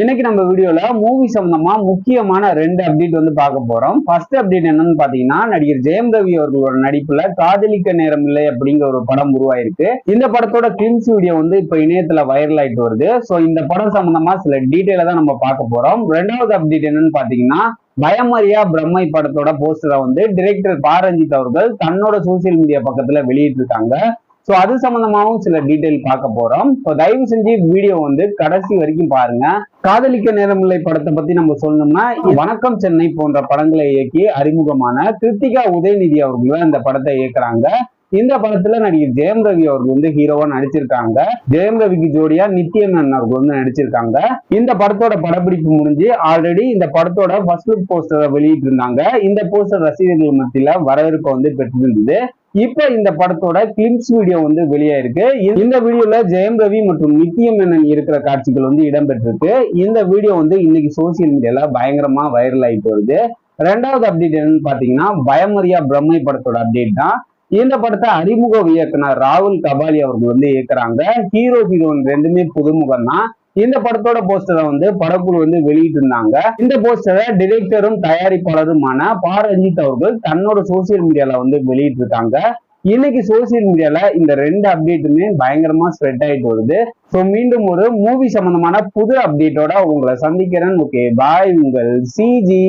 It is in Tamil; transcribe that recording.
இன்னைக்கு நம்ம வீடியோல மூவி சம்பந்தமா முக்கியமான ரெண்டு அப்டேட் வந்து பார்க்க போறோம். ஃபர்ஸ்ட் அப்டேட் என்னன்னு பாத்தீங்கன்னா நடிகர் ஜெயம் ரவி அவர்களோட நடிப்புல காதலிக்க நேரம் இல்லை அப்படிங்கிற ஒரு படம் உருவாயிருக்கு. இந்த படத்தோட கிளிம்ஸ் வீடியோ வந்து இப்ப இணையத்துல வைரல் ஆயிட்டு வருது. சோ இந்த படம் சம்பந்தமா சில டீட்டெயில தான் நம்ம பார்க்க போறோம். ரெண்டாவது அப்டேட் என்னன்னு பாத்தீங்கன்னா பயமரியா பிரம்மை படத்தோட போஸ்டரை வந்து டிரெக்டர் பாரஞ்சித் அவர்கள் தன்னோட சோசியல் மீடியா பக்கத்துல வெளியிட்டிருக்காங்க. ஸோ அது சம்பந்தமாவும் சில டீட்டெயில் பார்க்க போறோம். ஸோ தயவு செஞ்சு வீடியோ வந்து கடைசி வரைக்கும் பாருங்க. காதலிக்க நேரமில்லை படத்தை பத்தி நம்ம சொல்லணும்னா வணக்கம் சென்னை போன்ற படங்களை இயக்கி அறிமுகமான கிருத்திகா உதயநிதி அவர்கள் இந்த படத்தை இயக்குறாங்க. இந்த படத்துல நடிகர் ஜெயம் ரவி அவர்கள் வந்து ஹீரோவா நடிச்சிருக்காங்க. ஜெயம் ரவிக்கு ஜோடியா நித்யமேனன் அவர்கள் வந்து நடிச்சிருக்காங்க. இந்த படத்தோட படப்பிடிப்பு முடிஞ்சு ஆல்ரெடி இந்த படத்தோட ஃபர்ஸ்ட் லுக் போஸ்டரை வெளியிட்டு இருந்தாங்க இந்த போஸ்டர் ரசிகர்கள் மத்தியில வரவேற்பை வந்து பெற்றிருந்தது. இப்ப இந்த படத்தோட கிளிம்ஸ் வீடியோ வந்து வெளியாயிருக்கு. இந்த வீடியோல ஜெயம் ரவி மற்றும் நித்யமேனன் இருக்கிற காட்சிகள் வந்து இடம்பெற்றிருக்கு. இந்த வீடியோ வந்து இன்னைக்கு சோசியல் மீடியால பயங்கரமா வைரல் ஆயிட்டு வருது ரெண்டாவது அப்டேட் என்னன்னு பாத்தீங்கன்னா பயமரியா பிரம்மை படத்தோட அப்டேட் தான். இந்த படத்தை அறிமுக இயக்குனர் ராகுல் கபாலி அவர்கள் வந்து இயக்குறாங்க. ஹீரோ ஹீரோயின் ரெண்டுமே புதுமுகம் தான் இந்த படத்தோட போஸ்டரை வந்து படக்குழு வந்து வெளியிட்டு இருந்தாங்க இந்த போஸ்டரை டிரெக்டரும் தயாரிப்பாளருமான பா. ரஞ்சித் அவர்கள் தன்னோட சோசியல் மீடியால வந்து வெளியிட்டு இருக்காங்க இன்னைக்கு சோசியல் மீடியால இந்த ரெண்டு அப்டேட்டுமே பயங்கரமா ஸ்ப்ரெட் ஆயிட்டு வருது. ஸோ மீண்டும் ஒரு மூவி சம்பந்தமான புது அப்டேட்டோட உங்களை சந்திக்கிறேன். ஓகே பாய் உங்கள் சிஜி